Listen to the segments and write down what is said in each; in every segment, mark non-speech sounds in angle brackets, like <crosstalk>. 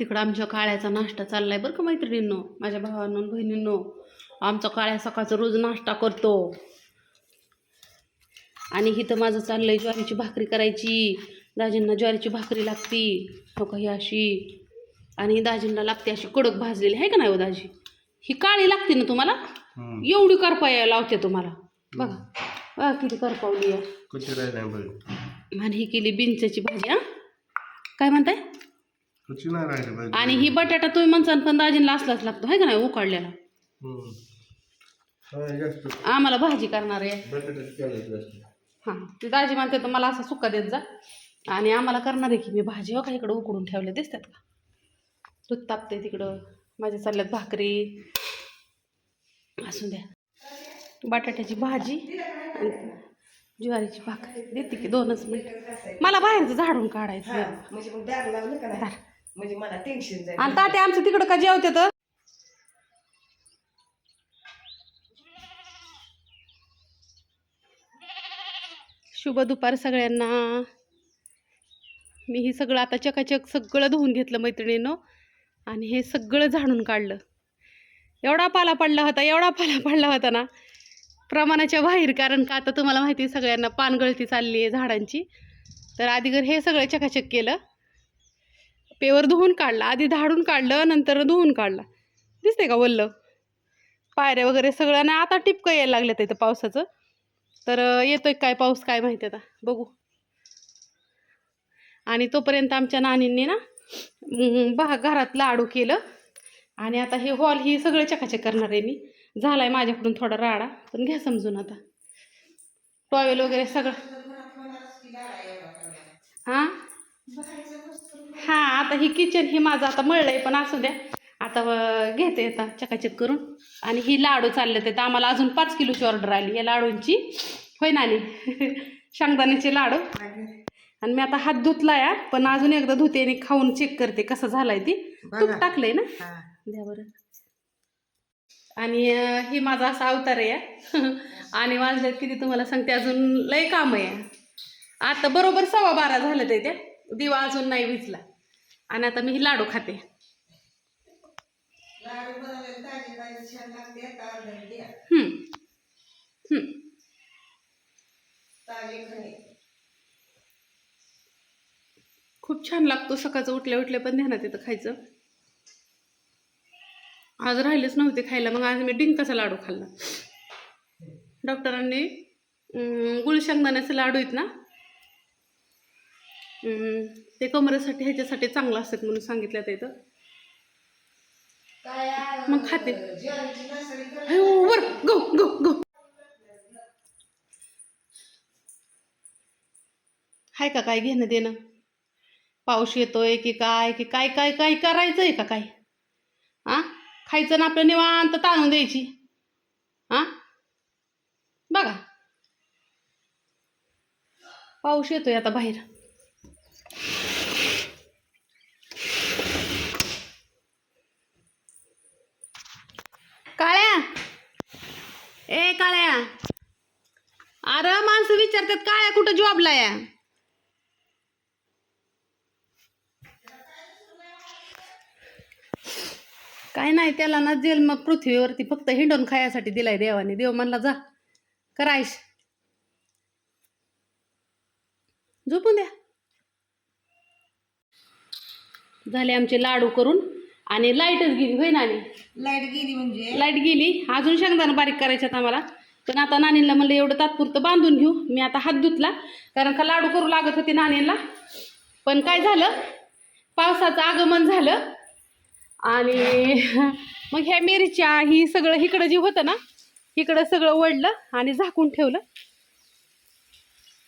तिकडं आमच्या काळ्याचा नाश्ता चाललाय बरं का मैत्रिणींनो माझ्या भावांनो बहिणींनो. आमचा काळ्या सकाळचा रोज नाश्ता करतो. आणि इथं माझं चाललंय ज्वारीची भाकरी करायची. दाजींना ज्वारीची भाकरी लागती. हो का ही अशी. आणि दाजींना लागते अशी कडक भाजलेली आहे का नाही हो दाजी? ही काळी लागते ना तुम्हाला. एवढी करपाय लावते तुम्हाला. बघा. बघा किती करपावली आहे. आणि ही केली बिंचाची भाजी हा. काय म्हणताय? कशी नाही राहिली पाहिजे आणि ही बटाटा तुम्ही म्हणसान पण दाजींना असलाच लागतो आहे का नाही उकाडलेला? हम्म. हा, जास्त. आम्हाला भाजी करणार आहे. जास्त? हां ते दाजी म्हणते तर मला असा सुका देत जा. आणि आम्हाला करणार आहे की मी भाजी हो का इकडं उकडून ठेवले दिसतात का? दूध तापते तिकडं. माझ्या चालल्यात भाकरी. असू द्या. बटाट्याची भाजी आणि ज्वारीची भाकरी. देते की दोनच मिनिट. मला बाहेरचं झाडून काढायचं. म्हणजे मग द्यायला लागलं का नाही? म्हणजे मला टेन्शन जाईल आणि ताटे आमचं तिकडं का जेवते तर? शुभ दुपार सगळ्यांना. मी ही सगळं आता चकाचक सगळं धुवून घेतलं मैत्रिणीनं आणि हे सगळं झाडून काढलं. एवढा पाला पडला होता एवढा पाला पडला होता ना. प्रमाणाच्या बाहेर कारण का आता तुम्हाला माहिती आहे सगळ्यांना पानगळती चालली आहे झाडांची. तर आधी घर हे सगळं चकाचक केलं. पेवर धुवून काढला आधी धाडून काढलं नंतर धुवून काढला. दिसते का वल्ल? पायऱ्या वगैरे सगळं ना आता टिपकं यायला लागलं इथं पावसाचं. तर येतोय काय पाऊस काय माहिती आता. बघू. आणि तोपर्यंत आमच्या नानींनी ना बा घरात लाडू केलं. आणि आता हे हॉल ही सगळं चकाचक करणार आहे मी. झालाय माझ्याकडून थोडा राडा पण घ्या समजून आता. टॉवेल वगैरे सगळं. हां? हां आता ही किचन ही माझं आता मळलंय पण असू द्या. आता घेते आता चकाचक करून. आणि ही लाडू चालले तर आम्हाला अजून पाच किलोची ऑर्डर आली. या लाडूंची. होय नानी <laughs> शेंगदाण्याचे लाडू. आणि मी आता हात धुतला या पण अजून एकदा धुते आणि खाऊन चेक करते कसं झालंय ती. तूप. टाकलंय ना? हा. द्या बरं. आणि ही माझा असा अवतार आहे <laughs> आणि वाजल्यात किती तुम्हाला सांगते अजून लय काम आहे. आता बरोबर सव्वा बारा झालं ते त्या. दिवा अजून नाही विजला. आणि आता मी ही लाडू खाते. खूप छान लागतो सकाळचं उठल्या उठल्या पण ध्यानात येतं खायचं. आज राहिलेच नव्हते खायला मग आज मी डिंकाचा लाडू खाल्ला. डॉक्टरांनी अं, गुळ शेंगदाण्याचे लाडू आहेत ना ते कमरेसाठी ह्याच्यासाठी चांगलं असतात म्हणून सांगितलं इथं. तर मग खाते. वर गो गो गो हाय का काय घेणं देणं? पाऊस येतोय की काय की काय काय काय करायचंय का काय? हां खायचं ना आपलं निवांत ताणून द्यायची. हां बघा. पाऊस येतोय आता बाहेर काळ्या ए काळ्या अरे माणसं विचारतात काळ्या कुठं जॉबला या. काय नाही त्याला ना जेल मग पृथ्वीवरती फक्त हिंडून खायासाठी दिलाय देवाने. देव म्हणला जा करायश झोपून द्या. झाले आमचे लाडू करून आणि लाईटच गेली होय नानी. लाइट गेली म्हणजे? लाइट गेली. अजून शेंगदाणा बारीक करायच्यात आम्हाला. पण आता नानीला म्हणलं एवढं तात्पुरतं बांधून घेऊ. मी आता हात धुतला. कारण का लाडू करू लागत होते नानीला पण काय झालं? पावसाचं आगमन झालं. आणि <laughs> मग ह्या मिरच्या ही सगळं इकडं जे होतं ना इकडं सगळं वडलं आणि झाकून ठेवलं.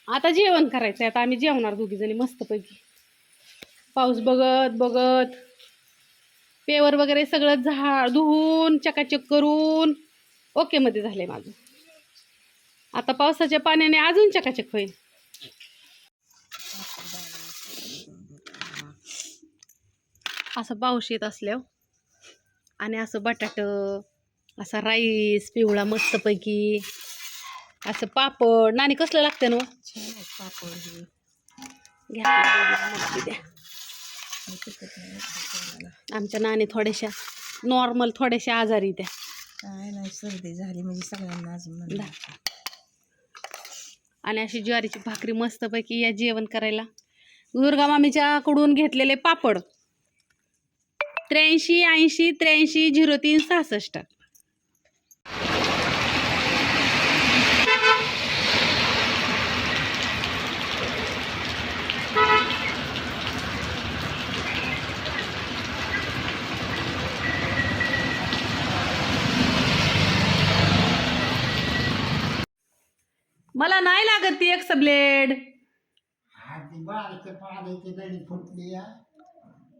आता जेवण करायचं आता आम्ही जेवणार दोघीजणी मस्तपैकी. पाऊस बघत बघत. पेवर वगैरे सगळं झाड धुवून चकाचक करून. ओकेमध्ये झालं आहे माझं. आता पावसाच्या पाण्याने अजून चकाचक होईल. असं पाऊस येत असल्यावर आणि असं बटाट असा राईस पिवळा मस्तपैकी असं पापड नानी कसलं लागतं ना पापड घ्या द्या आमच्या नानी थोड्याशा नॉर्मल थोड्याशा आजारी त्या. काय नाही सर्दी झाली म्हणजे सगळ्यांना अजून आणि अशी ज्वारीची भाकरी मस्तपैकी या जेवण करायला. दुर्गा मामीच्याकडून घेतलेले पापड. त्र्याऐंशी ऐंशी त्र्याऐंशी झिरो तीन सहासष्ट. मला नाही लागत ती एक ब्लेड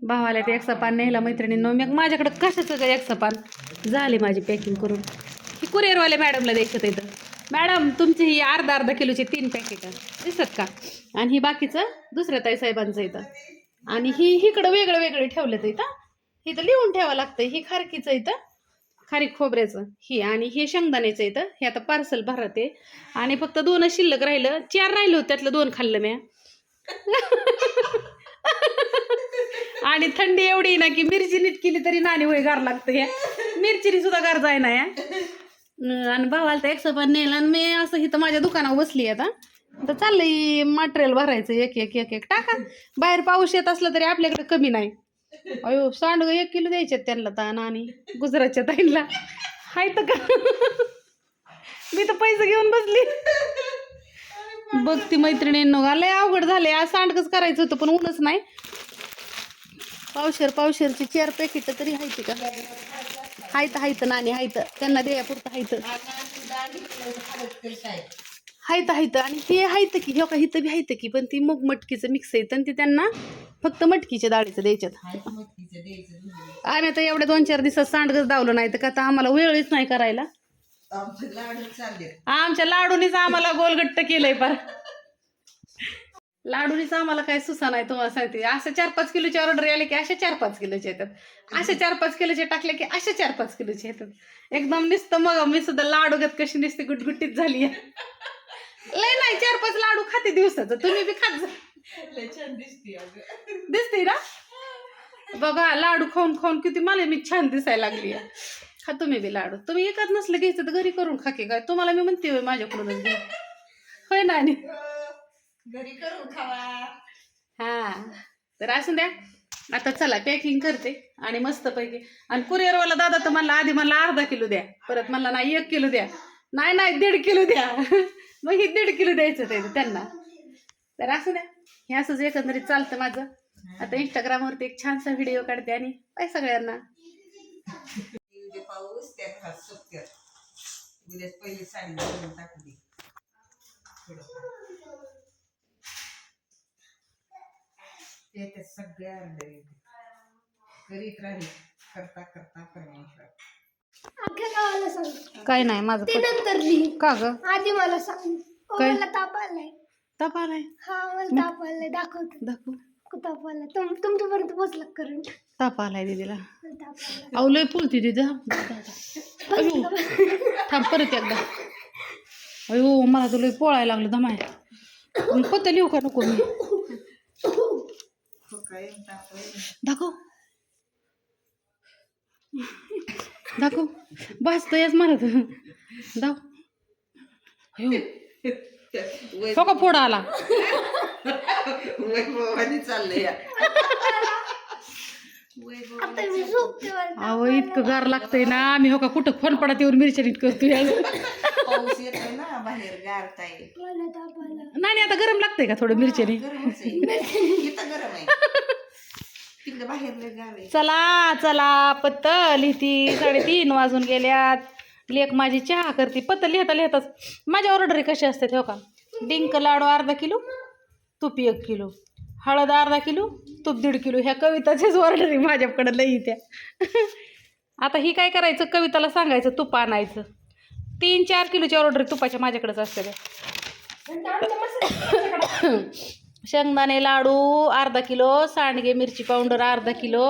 भावाला ते एक पान नेला मैत्रिणींनो मग माझ्याकडं कशाचं का एक पान? झाले माझी पॅकिंग करून. ही कुरिअरवाले मॅडमला द्यायचं इथं मॅडम तुमची ही अर्धा अर्धा किलोची तीन पॅकेट दिसत का? आणि ही बाकीचं दुसऱ्या ताई साहेबांचं इथं आणि ही इकडं वेगळं वेगळं ठेवलं तर. इथं इथं लिहून ठेवावं लागतं ही खारकीचं इथं खारीक खोबऱ्याचं हे आणि हे शेंगदाण्याचं इथं. हे आता पार्सल भरते आणि फक्त दोनच शिल्लक राहिलं. चार राहिलं त्यातलं दोन खाल्लं म्या. <laughs> आणि थंडी एवढी ना की मिरची नीट केली तरी नाणी होय गार लागतं या मिरचीनी सुद्धा गार जाय ना या. आणि भावाला तर एकशे पण नेलं. आणि मी असं इथं माझ्या दुकानावर बसली आता. तर चाललंय मटेरियल भरायचं एक एक एक एक. टाका. बाहेर पाऊस येत असलं तरी आपल्याकडे कमी नाही. अयो सांडग एक किलो द्यायचे त्यांना ता नानी गुजरातच्या ताईला. हाय तर का? मी तर पैसे घेऊन बसली. बघ ती मैत्रिणींनो लय अवघड झाले आज सांडगच करायचं होतं पण ऊनच नाही. पावशेर पावशेरची चार पॅकेट तरी हायची का? हायत हायत नाणी हायत त्यांना द्यापुरतं हायत हायत हायत आणि ते हायत की हे का हिथं बी हायत की पण ती मूग मटकीचं मिक्स आहे. आणि ते त्यांना फक्त मटकीच्या डाळीचं द्यायच्यात. आम्ही आता एवढ्या दोन चार दिवसात सांडगच दावलं नाही तर का आता आम्हाला वेळच नाही करायला. लाडू आमच्या लाडूनीच आम्हाला गोलगट्ट केलंय पार. लाडूनीच आम्हाला काय सुसा नाही तुम्हाला सांगते. अशा चार पाच किलोची ऑर्डर आले की अशा चार पाच किलोचे येतात. अशा चार पाच किलोचे टाकले की अशा चार पाच किलोचे येतात. एकदम नुसतं मग मी सुद्धा लाडूगत कशी नुसती गुटगुटीत झाली. लय नाही चार पाच लाडू खाते दिवसाचं. तुम्ही बी खात जा. दिसते ना? बघा लाडू खाऊन खाऊन किती मला मी छान दिसायला लागली. खा तुम्ही बी लाडू. तुम्ही एकाच नसलं घ्यायचं तर घरी करून खा की काय? तुम्हाला मी म्हणते होय माझ्याकडूनच घ्या होय ना आणि? घरी करून खावा. हा. तर असू द्या. आता चला पॅकिंग करते. आणि मस्तपैकी. आणि कुरिअरवाला दादा तर म्हणला आधी मला अर्धा किलो द्या. परत म्हणला नाही एक किलो द्या. नाही नाही दीड किलो द्या. मग हे दीड किलो द्यायचं ते त्यांना. तर असू द्या. हे असंच एकंदरीत चालतं माझं. आता इंस्टाग्रामवरती एक छानसा व्हिडिओ काढते आणि बाय सगळ्यांना. उद्या पाऊस त्या घरात सुटत्यात उद्याच पहिली साडी घालून टाकू दे. थोडंफार. ते त्या सगळ्या ऑर्डर करीत राहील. करता करता परमेश्वर. अख्ख्या गावाला सांग. काय नाही माझं ते नंतर लिही. का ग? आधी मला सांग. ओ, काय? मला ताप आलाय. ताप आलाय हा मला ताप आलाय दाखवतो दाखव ताप आलाय तुम तुमच्यापर्यंत पोचला करंट ताप आलाय दीदीला. ताप आलाय अहो लय पुलती दीदी अयो. थांब परत एकदा. अयो मला तर लय पोळायला लागलं दमाय. पत्ता लिहू का नको मी. दाखव. दाखव. बस तर मला तर दाव. अयो. हो का फोडा आला? वैभवानी चाललंय आता मी झोपते अहो इतकं गार लागतंय ना. आम्ही हो का कुठं खोनपडात येऊन मिरच्या नीट करतोय पाऊस येतोय ना बाहेर गारताय. मला ताप आला नाही आता गरम लागतंय का थोडं मिरच्याने? गरमच आहे. इथं गरम आहे. तिकडे बाहेर लय गार आहे. चला चला पत्त लिहिती साडेतीन वाजून गेल्यात. लेख माझी चहा करते पत्र लिहिता लिहिताच. माझ्या ऑर्डरी कशी असतात हो का? डिंक लाडू अर्धा किलो तूप एक किलो. हळद अर्धा किलो तूप दीड किलो. ह्या कविताचीच ऑर्डरी माझ्याकडं लई त्या. आता ही काय करायचं? कविताला सांगायचं तूप आणायचं. तीन चार किलोची ऑर्डर तुपाच्या माझ्याकडेच असते त्या. शेंगदाणे लाडू अर्धा किलो सांडगे मिरची पावडर अर्धा किलो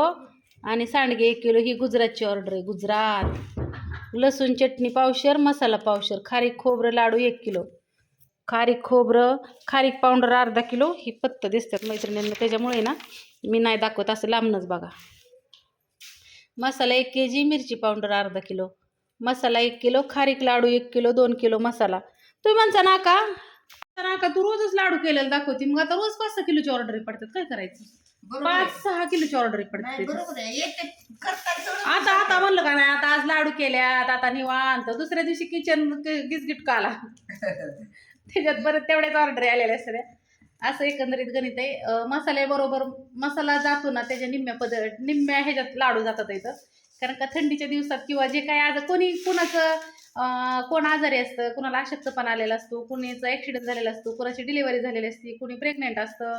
आणि सांडगे एक किलो. ही गुजरातची ऑर्डर आहे गुजरात. लसूण चटणी पावशर मसाला पावशर खारीक खोबरं लाडू एक किलो. खारीक खोबरं खारीक पावडर अर्धा किलो ही पत्त दिसतात मैत्रिणींना त्याच्यामुळे ना मी नाही दाखवत असं लांबनच बघा. मसाला एक के जी मिरची पावडर अर्धा किलो. मसाला एक किलो खारीक लाडू एक किलो दोन किलो मसाला. तुम्ही म्हणता ना का ना का तू रोजच लाडू केलेलं दाखवते. मग आता रोज पाच सहा किलोची ऑर्डर पडतात. काय करायचं? बरोबर आहे. पाच सहा किलोची ऑर्डर नाही, पडते बरोबर आहे. येते करतात तेवढं. आता आता म्हणलं का नाही आता आज लाडू केल्यात आता निवांत. दुसऱ्या दिवशी किचन गिजगिट का आला त्याच्यात परत तेवढ्याच ऑर्डर आलेल्या असत्या. असं एकंदरीत गणित आहे. अं, मसाल्याबरोबर मसाला जातो ना त्याच्या निम्म्या पद निम्म्या ह्याच्यात लाडू जातात इथं. कारण का थंडीच्या दिवसात किंवा जे काही आज कोणी कुणाचं कोण आजारी असतं कुणाला अशक्तपणा आलेला असतो कुणीचा ॲक्सिडेंट झालेला असतो कुणाची डिलिव्हरी झालेली असते कुणी प्रेग्नेंट असतं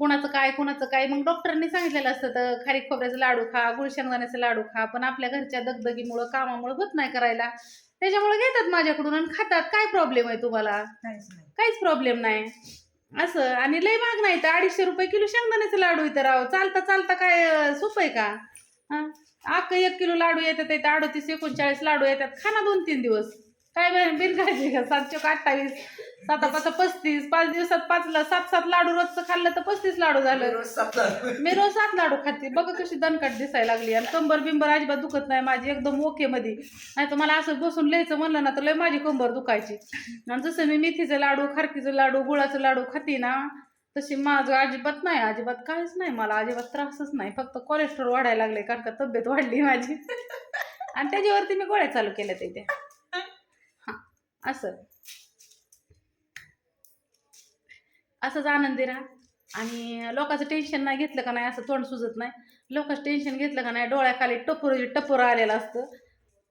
कुणाचं काय कुणाचं काय. मग डॉक्टरांनी सांगितलेलं असतं तर खारीक खोबऱ्याचं लाडू खा गुळ शेंगदाण्याचं लाडू खा पण आपल्या घरच्या दगदगीमुळं कामामुळं होत नाही करायला. त्याच्यामुळे घेतात माझ्याकडून आणि खातात. काय प्रॉब्लेम आहे तुम्हाला? काहीच प्रॉब्लेम नाही. असं. आणि लय महाग नाही तर अडीचशे रुपये किलो शेंगदाण्याचं लाडू इथं राव. चालता चालता काय सोपं आहे का? हां? अख्खं एक किलो लाडू येतात इथं अडतीस एकोणचाळीस लाडू येतात. खा ना दोन तीन दिवस. काय बिन बिनकाळजी का? सात चोक अठ्ठावीस साता पाच पस्तीस पाच दिवसात पाच ला सात सात लाडू रोजचं खाल्लं तर पस्तीस लाडू झालं. मी रोज सात लाडू. खाते. बघा कशी दणकट दिसायला लागली आणि कंबर बिंबर अजिबात दुखत नाही माझी एकदम ओके मध्ये नाही तर मला असं बसून लिहायचं म्हणलं ना तर लय माझी कंबर दुखायची. आणि जसं मी मेथीचं लाडू खारकीचं लाडू गुळाचं लाडू खाते ना तशी माझं अजिबात नाही अजिबात काहीच नाही मला अजिबात त्रासच नाही. फक्त कोलेस्ट्रॉल वाढायला लागले कारण का तब्येत वाढली माझी. आणि त्याच्यावरती मी गोळ्या चालू केल्या ते हां असं. असंच आनंदी राहा. आणि लोकांचं टेन्शन नाही घेतलं का नाही असं तोंड सुजत नाही. लोकांचं टेन्शन घेतलं का नाही डोळ्याखाली टपोर टपोर आलेलं असतं.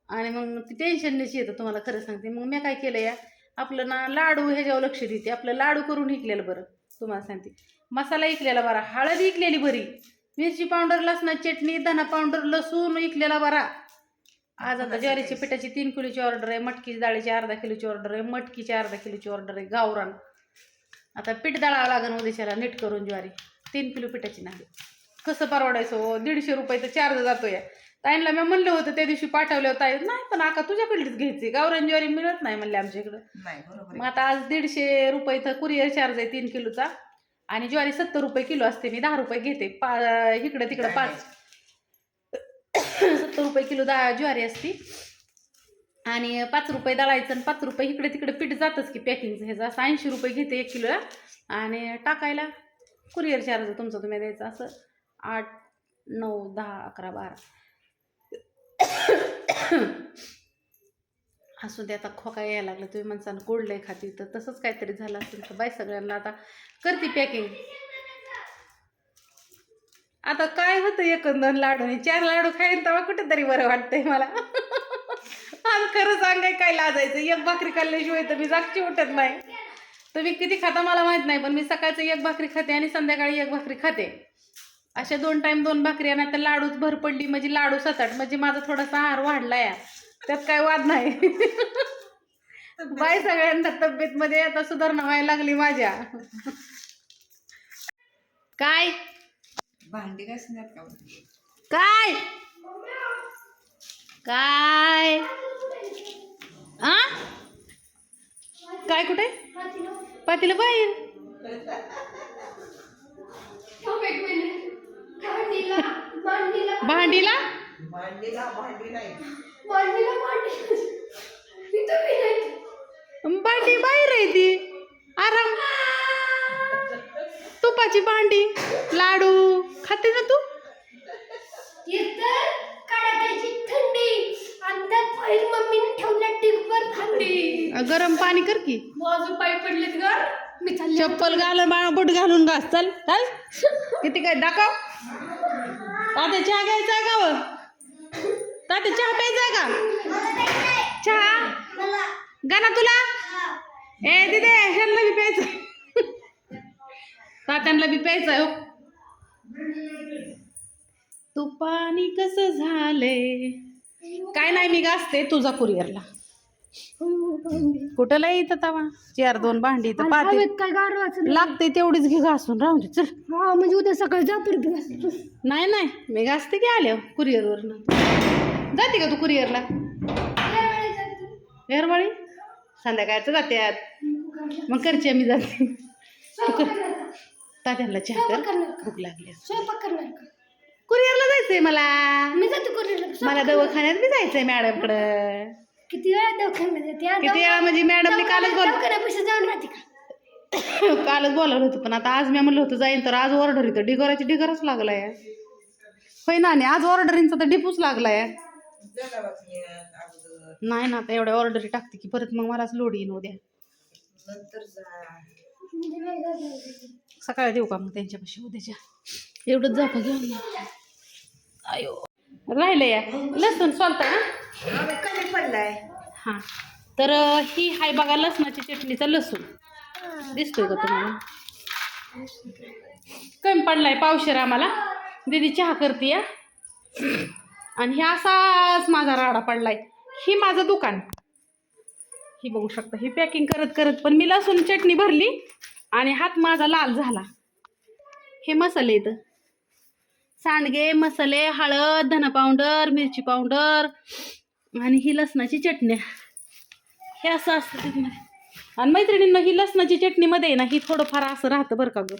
आणि मग ती टेन्शननेच येतं तुम्हाला खरं सांगते. मग मी काय केलं या आपलं ना लाडू ह्याच्यावर लक्ष देते. आपलं लाडू करून इकलेलं बरं. तुम्हाला सांगते. मसाला इकलेला बरा हळद इकलेली बरी. मिरची पावडर लसणाची चटणी धना पावडर लसूण इकलेला बरा. आज आता ज्वारीची पिठाची तीन किलोची ऑर्डर आहे मटकी डाळीची अर्धा किलोची ऑर्डर आहे मटकीची अर्धा किलोची ऑर्डर आहे गावरान. आता पीठ दळावं लागेल उद्याच्याला नीट करून ज्वारी. तीन किलो पिठाची नाही. कसं परवडायचं हो? दीडशे रुपये तर चार्ज जातो या ताईंना मी म्हणलं होतं त्या दिवशी पाठवलं होतं ताई नाही पण आका तुझ्याकडलीच घ्यायची गावरान ज्वारी मिळत नाही म्हणले आमच्या इकडं नाही बरोबर मग आहे. आता आज दीडशे रुपये तर कुरिअर चार्ज आहे तीन किलोचा. आणि ज्वारी सत्तर रुपये किलो असते मी दहा रुपये घेते पा इकडं तिकडं पाच. सत्तर रुपये किलो दा ज्वारी असती. आणि पाच रुपये दळायचं आणि पाच रुपये इकडे तिकडे पीठ जातच की पॅकिंगचं ह्याचं असं ऐंशी रुपये घेते एक किलोला आणि टाकायला कुरिअर चार्ज तुमचा तुम्ही द्यायचा असं. आठ नऊ दहा अकरा बारा. <coughs> असू दे आता खोका यायला लागला तुम्ही म्हणसान कोल्ड खाती तर तसंच काहीतरी झालं असेल तर बाय सगळ्यांना आता करते पॅकिंग आता काय होतं एकंदर लाडूने चार लाडू खाईन तेव्हा कुठेतरी बरं वाटतंय मला. <laughs> आज खरं सांगाय काय लाजायचं एक भाकरी खाल्ल्याशिवाय तर मी जागची उठत नाही. तुम्ही किती खाता मला माहीत नाही पण मी सकाळचं एक भाकरी खाते आणि संध्याकाळी एक भाकरी खाते. अशा दोन टाईम दोन भाकरी नाही तर लाडूच भर पडली म्हणजे लाडू सात आठ म्हणजे माझा थोडासा आहार वाढला या. त्यात काय वाद नाही. बाय सगळ्यांना तब्येतमध्ये आता सुधारणा व्हायला लागली माझ्या. काय? भांडी का काय? काय? आ? काय कुठे? पातीला बाहेर. भांडीला भांडीला भांडीला? भांडीला भांडी बाहेर आहे ती. आराम. तुपाची भांडी लाडू. खाते ना तू? गरम पाणी कर की. पाय पडलेत मी चालले. चप्पल घालून बाळा बूट घालून घास चल चल. <laughs> किती काय दाखव. आता चहा घ्यायचा का व? चहा प्यायचा का? चहा? मला गाना तुला? ए दिदे ह्यांना बी प्यायचं. तात्यांना बी प्यायचं आहे हो. तू पाणी कसं झालंय? काय नाही मी घासते तुझा कुरिअरला कुठं लय इथं तवा? चार दोन भांडी इथं पाहते. हवेत काय गार वाचलं लागते तेवढीच घे घासून राहू दे चल. हा म्हणजे उद्या सकाळी जातो रे नाही नाही मी घासते की आल्या कुरिअरवरनं. जाते का तू कुरिअरला? वेरवाळी संध्याकाळचं जात्यात मग करची आम्ही जाते. तू कर. तात्यांना चहा कर. भूक लागली. स्वयंपाक करणार का? कुरिअरला जायचंय मला. मी जातो कुरिअरला. मला दवाखान्यात बी जायचंय मॅडमकडं. किती वेळा दवाखान्यात जाते हा? किती वेळा म्हणजे मॅडमने कालच बोल दवाखान्यापाशी जाऊन राहते का? <coughs> कालच बोलावलं होतं पण आता आज मी म्हणलं होतं जाईन तर आज ऑर्डर येतं. डिगोराची डिगरच लागलाय. होय ना आणि आज ऑर्डरींचा तर डिपूच लागलाय. जगावातल्यात अगोदर नाही ना आता एवढ्या ऑर्डरी टाकते की परत मग मलाच लोड येईन उद्या. नंतर जा. म्हणजे. सकाळी देऊ का मग त्यांच्यापाशी उद्याच्या? एवढंच जाऊ का घेऊन अयो राहिलं या. लसूण सोलता ना कमी पडलाय. हां. तर ही हाय बघा लसणाची चटणीचा लसूण. दिसतोय का तुम्हाला? कमी पडलाय पावशेर आम्हाला. दीदी चहा करते या आणि हे असाच माझा राडा पडलाय. ही माझं दुकान. ही बघू शकता ही पॅकिंग करत करत पण मी लसूण चटणी भरली आणि हात माझा लाल झाला. हे मसाले इथं. सांडगे मसाले हळद धना पावडर मिरची पावडर आणि ही लसणाची चटणी. हे असं असतं त्याच्यामध्ये आणि मैत्रिणींना ही लसणाची चटणीमध्ये आहे ना ही थोडंफार असं राहतं बरं का गं.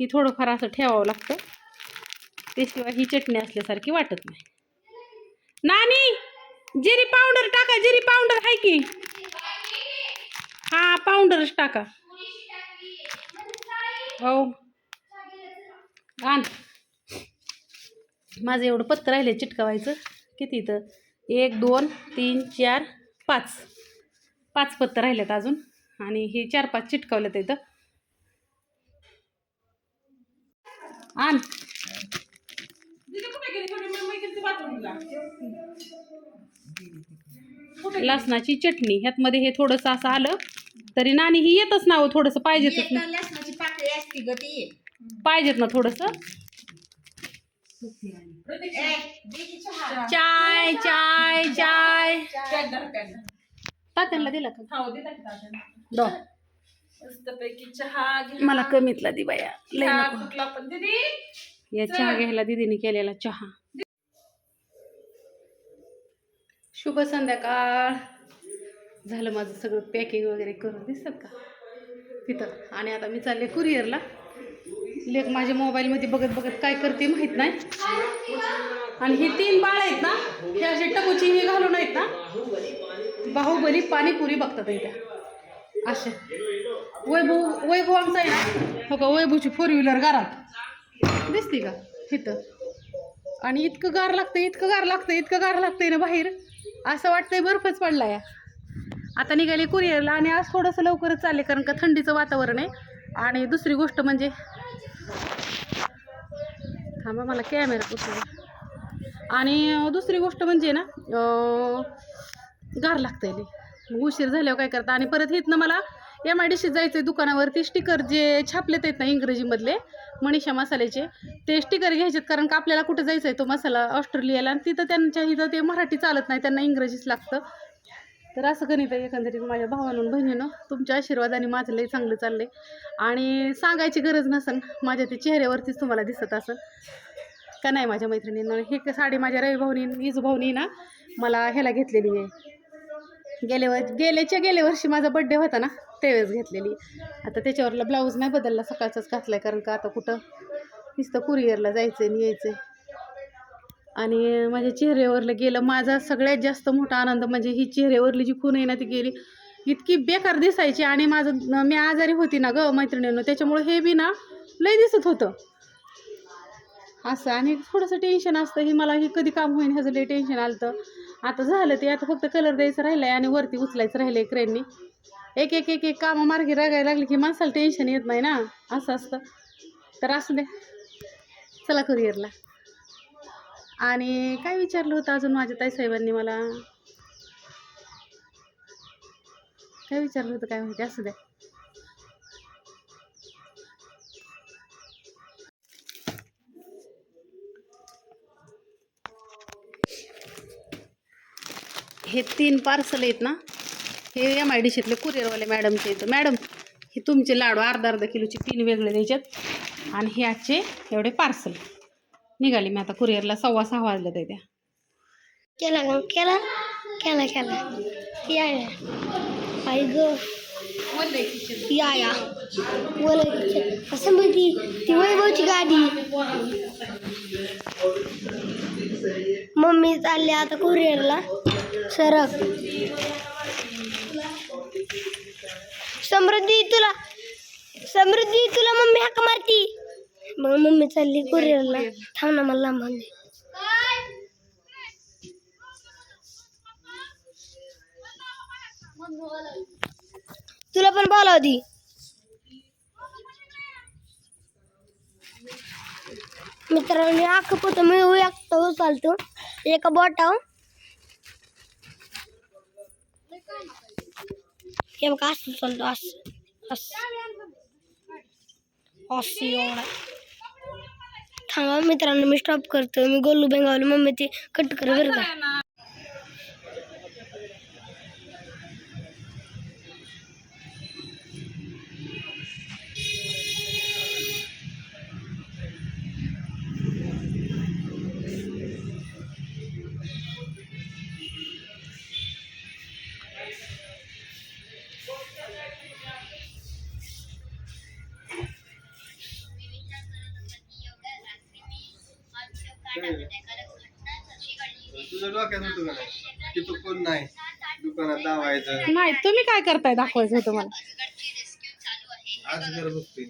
ही थोडंफार असं ठेवावं लागतं. त्याशिवाय ही चटणी असल्यासारखी वाटत नाही. नानी जिरी पावडर टाका जिरी पावडर आहे की? हा पावडरच टाका. हो. आण. माझं एवढं पत्तं राहिले चिटकवायचं. किती इथं? एक दोन तीन चार पाच. पाच पत्तं राहिलेत अजून. आणि हे चार पाच चिटकवलेत इथं. आण. लसणाची चटणी. ह्यातमध्ये हे थोडंसं असं आलं तरी नाणी ही येतच ना हो थोडंसं पाहिजेच एका लसणाची पाकळी असती ग ती. पाहिजेत ना थोडंसं. चाय चाय चाय. तात्यांना दिला का? दे. मस्तपैकी चहा. मला कमीतला दि बाया. लय चहा नको. कुठला पण दीदी? या चहा घ्यायला दिदीने केलेला चहा. शुभ संध्याकाळ. झालं माझं सगळं पॅकिंग वगैरे करून दिसतात का? तिथं. आणि आता मी चालले कुरिअरला लेख माझ्या मोबाईलमध्ये बघत बघत काय करते माहीत नाही. आणि ही तीन बाळ आहेत ना हे असे टकुची हे घालून आहेत ना बाहुबली पाणीपुरी बघतात इथं. असे वैभव वैभव आमचा आहे ना हो का वैभवची फोर व्हीलर गारात दिसते का? इथं. आणि इतकं गार लागतं इतकं गार लागतं इतकं गार लागतंय ना बाहेर. असं वाटतंय बर्फच पडला या. आता निघाले कुरिअरला आणि आज थोडंसं लवकरच चालले कारण का थंडीचं वातावरण आहे. आणि दुसरी गोष्ट म्हणजे थांबा मला कॅमेरा पुसू आणि दुसरी गोष्ट म्हणजे ना गार लागतंय मग उशीर झाल्यावर काय करता? आणि परत हेतनं मला एम आय डी जायचं आहे दुकानावरती. स्टिकर जे छापलेत आहेत ना इंग्रजीमधले मनीषा मसाल्याचे ते स्टिकर घ्यायचेत. कारण का आपल्याला कुठं जायचं आहे तो मसाला? ऑस्ट्रेलियाला. आणि तिथं त्यांच्या इथं ते मराठी चालत नाही. त्यांना इंग्रजीच लागतं. तर असं गणित आहे एकंदरीत माझ्या भावानं बहिणीनं तुमच्या आशीर्वादाने माझं लई चांगलं चाललंय. आणि सांगायची गरज नसन माझ्या ते चेहऱ्यावरतीच तुम्हाला दिसत असं का नाही माझ्या मैत्रिणींना? ही साडी माझ्या रवी भाऊनी इजू भाऊनी ना मला ह्याला घेतलेली आहे. गेले वर गेल्याच्या गेल्या वर्षी माझा बड्डे होता ना त्यावेळेस घेतलेली. आता त्याच्यावरला ब्लाऊज नाही बदलला सकाळचाच आहे कारण का आता कुठं? नुसतं कुरिअरला जायचं आणि यायचं आणि माझ्या चेहऱ्यावरलं गेलं माझा सगळ्यात जास्त मोठा आनंद म्हणजे ही चेहऱ्यावरली जी खून आहे ना ती गेली. इतकी बेकार दिसायची आणि माझं मी आजारी होती ना ग मैत्रिणीनं त्याच्यामुळे हे बी ना लय दिसत होतं. असं आणि थोडंसं टेन्शन असतं हे मला हे कधी काम होईन ह्याचं लय टेन्शन आलं तर आता झालं ते आता फक्त कलर द्यायचं राहिलं आहे आणि वरती उचलायचं राहिलं आहे क्रेननी एक एक एक एक कामं मार्गी रागायला लागली की माणसाला टेन्शन येत नाही ना असं असतं. तर असू दे चला करिअरला आणि काय विचारलं होतं अजून माझ्या ताई साहेबांनी मला? काय विचारलं होतं? काय माहिती असू द्या हे तीन पार्सल आहेत ना हे एम आय डी सीतले कुरिअरवाले मॅडमचे येतं मॅडम हे तुमचे लाडू अर्धा अर्धा किलोचे तीन वेगळे द्यायच्यात आणि हे आजचे एवढे पार्सल निघाली मी आता कुरिअरला सव्वा सहा वाजल्या त्या. केला का केला केला केला. या या. आई ग. या या. बोल असं म्हणती ती वैभवची गाडी. मम्मी चालली आता कुरिअरला सरक. समृद्धी तुला समृद्धी तुला मम्मी हाक मारती. मग मम्मी चालली कुरिअरला थांब ना मला लांब आणले. तुला पण बोलावती मित्रांनी अख्खं पोतं मी एकटा उचलतो एका बोटाव हे बघा असं चालतो असं असं असं एवढा थांबा मित्रांनो मी स्टॉप करतो मी गोलू बेंगावली. मम्मी ते कट कर बरं का. तुझं डोक्यात होतं का नाही की तू कोण नाही? दुकानात दावायचं नाही तुम्ही काय करताय? दाखवायचं होतं मला आज कर बघते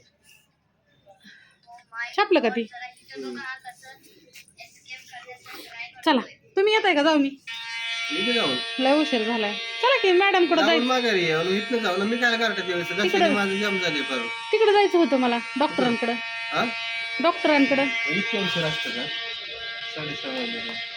छापलं का ती? चला तुम्ही येताय का? जाऊ मी. जाऊन. लय उशीर झालाय. चला की मॅडमकडे जाऊन जायचं माघारी ये. आणि इथनं जाऊ ना मी काय करतात यावेळेस घशाने माझं जाम झाले पर तिकडे जायचं होतं मला डॉक्टरांकडे हा? डॉक्टरांकडे इतकं उशीर असतं का? साडेसहा वाजले.